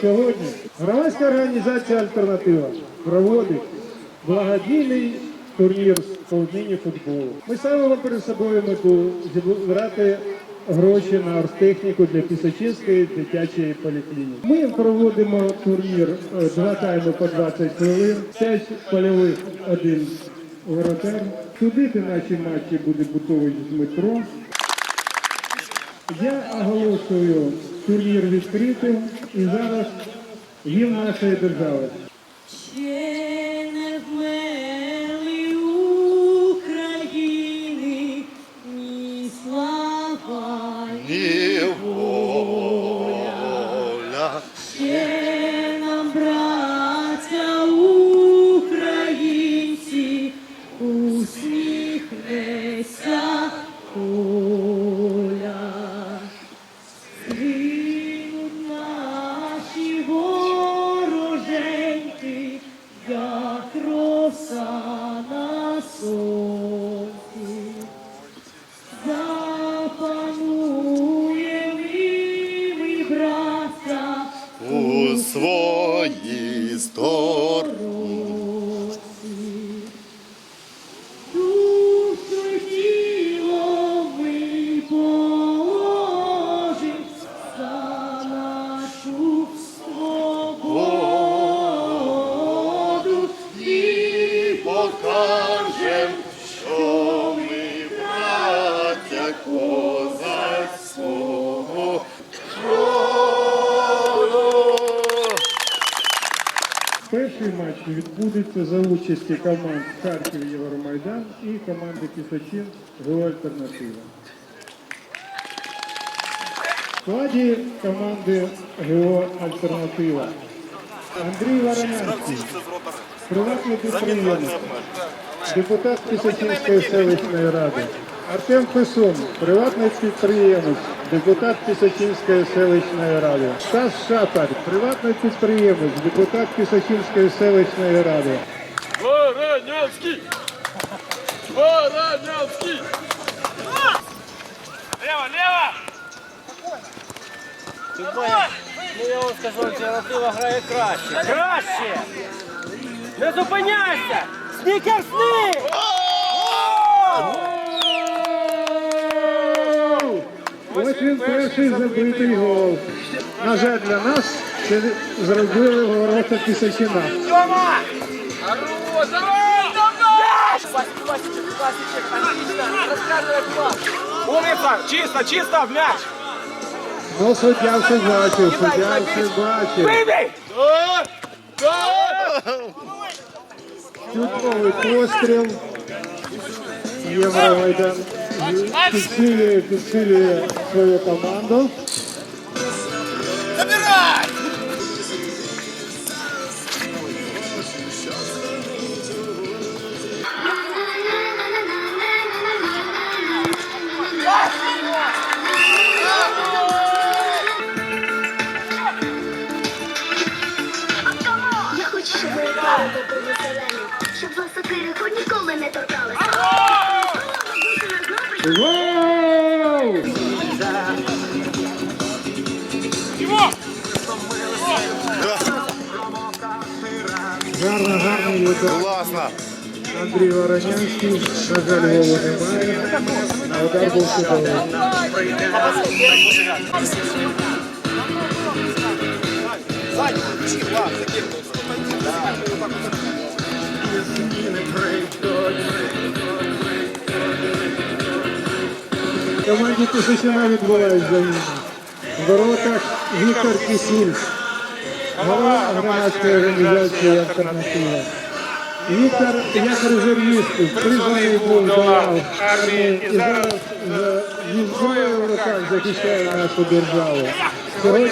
Сьогодні громадська організація Альтернатива проводить благодійний турнір з полднині футболу. Ми ставимо перед собою мету зібрати гроші на оргтехніку для Пісочинської дитячої поліклініки. Ми проводимо турнір е, два тайми по 20 хвилин, 5 польових, один воротар. Судити наші матчі буде Бутович Дмитро. Я оголошую турнір відкритим і зараз гімн нашої держави. Ще не і Покажем, що ми браття Перший матч відбудеться за участі команд Харків Євромайдан і команди Пісочин ГО Альтернатива. В складі команди ГО Альтернатива Андрій Воронянський, приватний підприємець, депутат Пісочинської селищної ради. Артем Песун, приватний підприємець, депутат Пісочинської селищної ради. Стас Шапар, приватний підприємець, депутат Пісочинської селищної ради. Воронянський! Воронянський! Лево, лево! Ну я вам скажу, альтернатива грає краще. Краще! Не зупиняйся! Снікерсни! Ось він перший забитий гол. На жаль, для нас це зробили ворота Пісочина. Тьома! Умница! Чисто, чисто, в мяч! Ну, суддя все бачив, суддя все бачив. Чудовий постріл. Євромайдан підсилює, підсилює свою команду. Забирай! Я хочу, щоб ви правда були щоб вас сокириху ніколи не торкалися. Гол! Гарно, гарний удар. Класно. Андрій Воронянський. На жаль, голу немає. А удар був чудовий. В команді Пісочина відбувають заміни. В воротах Віктор Кисіль, голова громадської організації «Альтернатива». Віктор, як резервіст, призваний був до лав армії і зараз е, зі зброєю в руках захищає нашу державу. Сьогодні!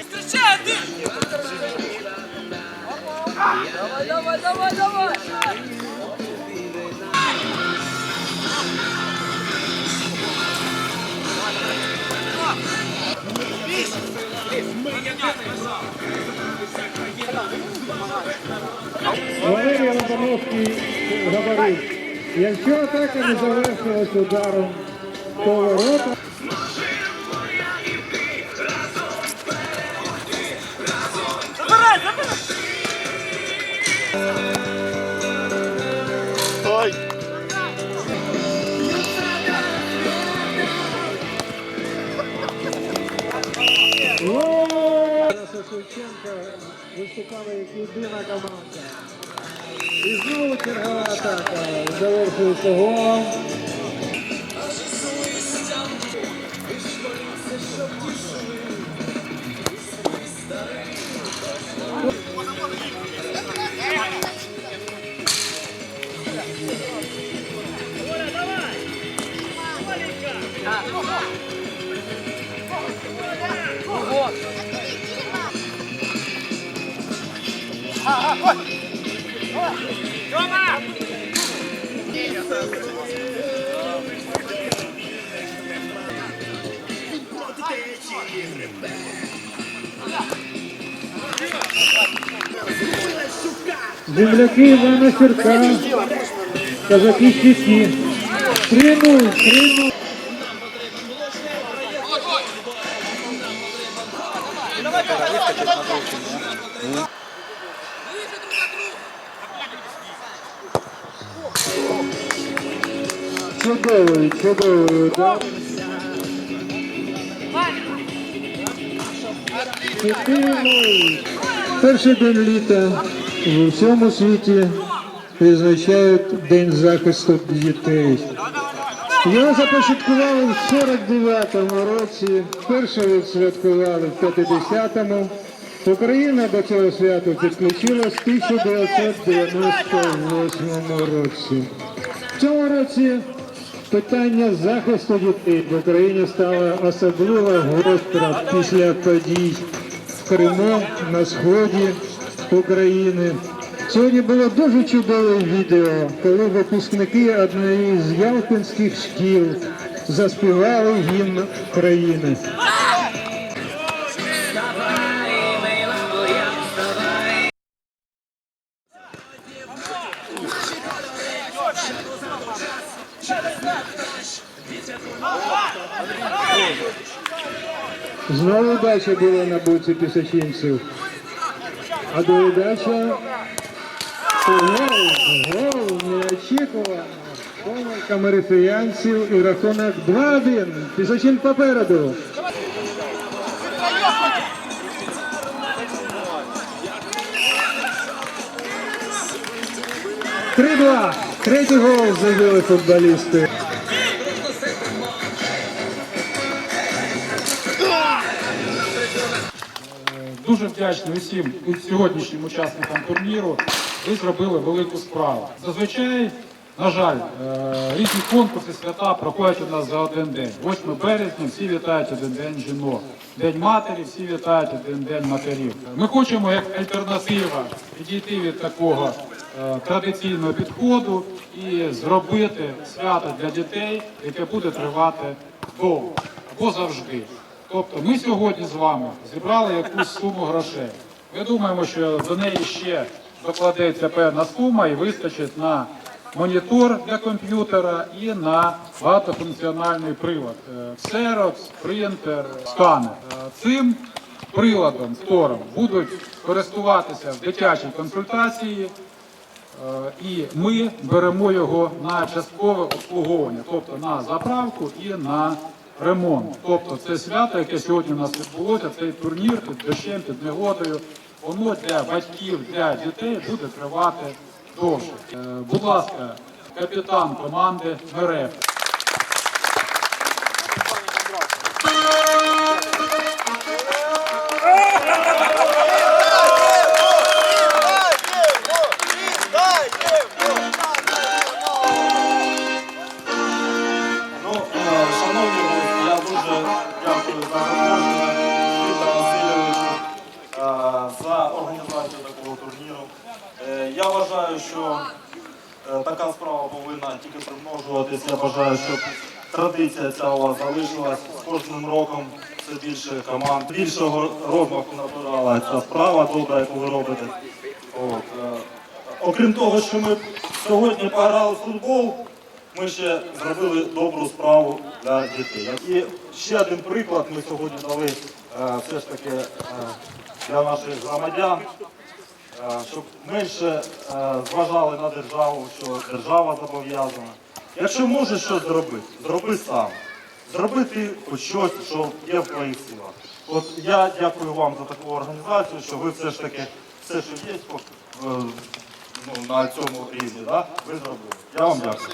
Встречай, Дим! Давай, давай, давай, давай! Валерій Лобановський говорив, Якщо атака не завершилась ударом то ворота... Забирай, Ой. Шевченка виступала як єдина команда. І знову чергова атака завершується голом. Земляки Івана Сірка, казаки Щеки. 3-0, 3-0. Чудовий, чудовий удар. Чотири Перший день літа в всьому світі відзначають День захисту дітей. Його започаткували в 49-му році, вперше відсвяткували в 50-му. Україна до цього свята підключилась в 1998 році. В цьому році питання захисту дітей в Україні стало особливо гостро після подій в Криму на сході України. Сьогодні було дуже чудове відео, коли випускники однієї з ялтинських шкіл заспівали гімн країни. Знову удача була на боці пісочинців. А доїдача гол, неочікувано. Помилка марифіянців і рахунок 2-1. Пісочин попереду. Три-два. Третій гол забили футболісти. Дуже вдячний усім сьогоднішнім учасникам турніру. Ви зробили велику справу. Зазвичай, на жаль, е, різні конкурси, свята проходять у нас за один день. 8 березня всі вітають один день жінок. День матері, всі вітають один день матерів. Ми хочемо як альтернатива підійти від такого е, традиційного підходу і зробити свято для дітей, яке буде тривати довго або завжди. Тобто ми сьогодні з вами зібрали якусь суму грошей. Ми думаємо, що до неї ще докладеться певна сума і вистачить на монітор для комп'ютера і на багатофункціональний прилад. Е, Ксерокс, принтер, сканер. Е, Цим приладом, стором, будуть користуватися в дитячій консультації. Е, І ми беремо його на часткове обслуговування, тобто на заправку і на ремонт. Тобто це свято, яке сьогодні у нас відбулося, цей турнір під дощем, під негодою, воно для батьків, для дітей буде тривати довше. Е, Будь ласка, капітан команди МРФ. Вважаю, що е, така справа повинна тільки примножуватися. Я бажаю, щоб традиція ця у вас залишилась з кожним роком. Все більше команд, більшого розмаху набирала ця справа добра, яку ви робите. От, е, Окрім того, що ми сьогодні пограли в футбол, ми ще зробили добру справу для дітей. І ще один приклад ми сьогодні дали е, все ж таки для наших громадян, щоб менше е, зважали на державу, що держава зобов'язана. Якщо можеш щось зробити, зроби сам. Зроби ти хоч щось, що є в твоїх силах. От я дякую вам за таку організацію, що ви все ж таки все, що є, е, ну, на цьому рівні, да, ви зробили. Я вам дякую.